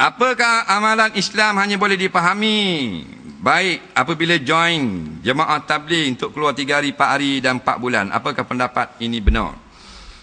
Apakah amalan Islam hanya boleh dipahami baik apabila join jemaah tabligh untuk keluar 3 hari, 4 hari dan 4 bulan? Apakah pendapat ini benar?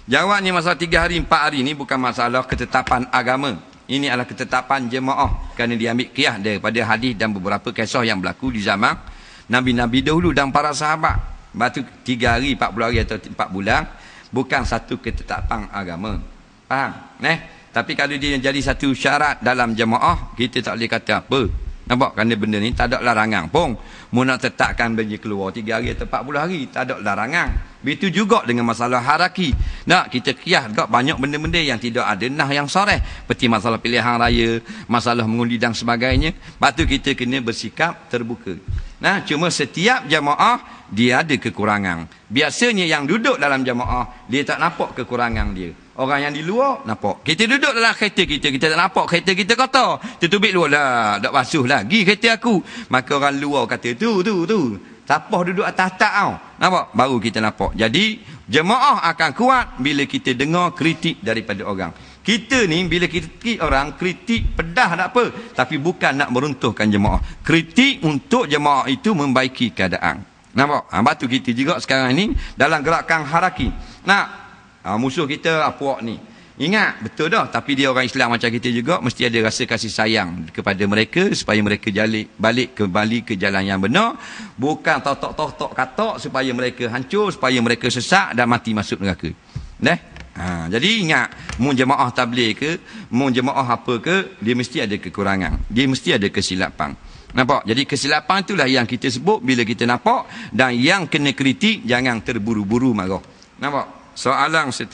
Jawabnya masalah 3 hari, 4 hari ini bukan masalah ketetapan agama. Ini adalah ketetapan jemaah kerana diambil kiyah daripada hadis dan beberapa kisah yang berlaku di zaman Nabi-Nabi dahulu dan para sahabat. Batu 3 hari, 40 hari atau 4 bulan bukan satu ketetapan agama. Faham? Neh? Tapi kalau dia jadi satu syarat dalam jemaah, kita tak boleh kata apa. Nampak? Kerana benda ni tak ada larangan pun. Mu nak tetapkan bagi keluar 3 hari atau 40 hari, tak ada larangan. Begitu juga dengan masalah haraki. Nak kita kiyah juga banyak benda-benda yang tidak ada nah yang soreh. Seperti masalah pilihan raya, masalah mengundi dan sebagainya. Lepas kita kena bersikap terbuka. Nah, cuma setiap jemaah dia ada kekurangan. Biasanya yang duduk dalam jemaah, dia tak nampak kekurangan dia. Orang yang di luar nampak. Kita duduk dalam kereta kita, kita tak nampak kereta kita kotor. Tertubik luar lah, tak basuh lagi kereta aku. Maka orang luar kata tu tu tu. Tapah duduk atas tak tau. Nampak? Baru kita nampak. Jadi jemaah akan kuat bila kita dengar kritik daripada orang. Kita ni bila kritik orang, kritik pedah tak apa. Tapi bukan nak meruntuhkan jemaah. Kritik untuk jemaah itu membaiki keadaan. Nampak? Ha, batu kita juga sekarang ni dalam gerakan haraki. Nah, Ha, musuh kita puak ni. Ingat, betul dah. Tapi dia orang Islam macam kita juga, mesti ada rasa kasih sayang kepada mereka supaya mereka jalik, balik kembali ke jalan yang benar. Bukan totok-totok katok supaya mereka hancur, supaya mereka sesak dan mati masuk neraka. Dah? Ha, jadi ingat, mu jemaah tabligh ke, mu jemaah apa ke, dia mesti ada kekurangan. Dia mesti ada kesilapan. Nampak? Jadi kesilapan itulah yang kita sebut bila kita nampak dan yang kena kritik jangan terburu-buru marah. Nampak? So alang si